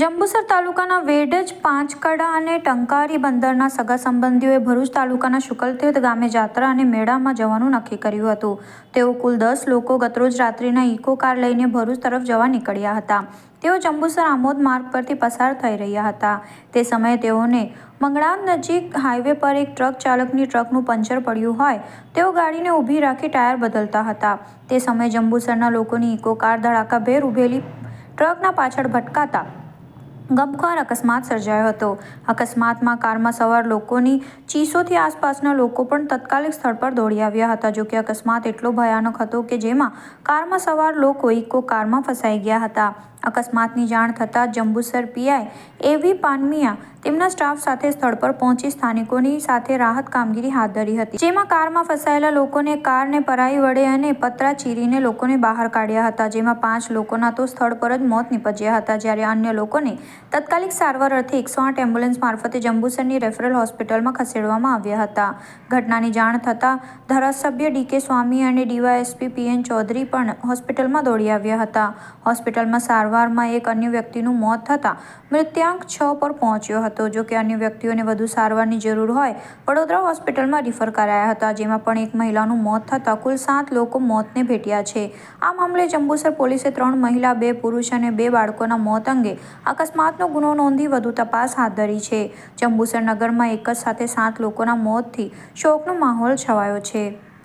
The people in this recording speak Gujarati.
જંબુસર તાલુકાના વેડજ, પાંચકડા અને ટંકારી બંદરના સગા સંબંધીઓએ ભરૂચ તાલુકાના શુકલતીર્થ ગામે જાત્રા અને મેળામાં જવાનું નક્કી કર્યું હતું. તેઓ કુલ દસ લોકો ગતરોજ રાત્રિના ઇકો કાર લઈને ભરૂચ તરફ જવા નીકળ્યા હતા. તેઓ જંબુસર આમોદ માર્ગ પરથી પસાર થઈ રહ્યા હતા. તે સમયે તેઓને મંગળામ નજીક હાઈવે પર એક ટ્રક ચાલકની ટ્રકનું પંચર પડ્યું હોય, તેઓ ગાડીને ઊભી રાખી ટાયર બદલતા હતા. તે સમયે જંબુસરના લોકોની ઇકો કાર ધડાકાભેર ઊભેલી ટ્રકના પાછળ ભટકાતા ગમખ્વાર અકસ્માત સર્જાયો હતો. અકસ્માતમાં કારમાં સવાર લોકોની ચીસોથી આસપાસના લોકો પણ તત્કાલિક સ્થળ પર દોડી આવ્યા હતા. જો કે અકસ્માત એટલો ભયાનક હતો કે જેમાં કારમાં સવાર લોકો ઇકો કારમાં ફસાઈ ગયા હતા. અકસ્માતની જાણ થતાં જંબુસર પીઆઈ એવી પાનમિયા તેમના સ્ટાફ સાથે સ્થળ પર પહોંચી સ્થાનિકોની સાથે રાહત કામગીરી હાથ ધરી હતી. જેમાં કારમાં ફસાયેલા લોકોને કારને પરાઈ વડે અને પતરા ચીરીને લોકોને બહાર કાઢ્યા હતા. જેમાં પાંચ લોકોના તો સ્થળ પર જ મોત નીપજ્યા હતા. જ્યારે અન્ય લોકોને તાત્કાલિક સારવાર અર્થે એકસો આઠ એમ્બ્યુલન્સ મારફતે જંબુસરની રેફરલ હોસ્પિટલમાં ખસેડવામાં આવ્યા હતા. ઘટનાની જાણ થતાં ધારાસભ્ય ડીકે સ્વામી અને ડીવાયએસપી પીએન ચૌધરી પણ હોસ્પિટલમાં દોડી આવ્યા હતા. હોસ્પિટલમાં સારવારમાં એક અન્ય વ્યક્તિનું મોત થતાં મૃત્યાંક છ પર પહોંચ્યો હતો. જો કે અન્ય વ્યક્તિઓને વધુ સારવારની જરૂર હોય, વડોદરા હોસ્પિટલમાં રિફર કરાયા હતા, જેમાં પણ એક મહિલાનું મોત થતાં કુલ સાત લોકો મોતને ભેટ્યા છે. આ મામલે જંબુસર પોલીસે ત્રણ મહિલા, બે પુરુષ અને બે બાળકોના મોત અંગે અકસ્માતનો ગુનો નોંધી વધુ તપાસ હાથ ધરી છે. જંબુસર નગરમાં એક જ સાથે સાત લોકોના મોતથી શોકનો માહોલ છવાયો છે.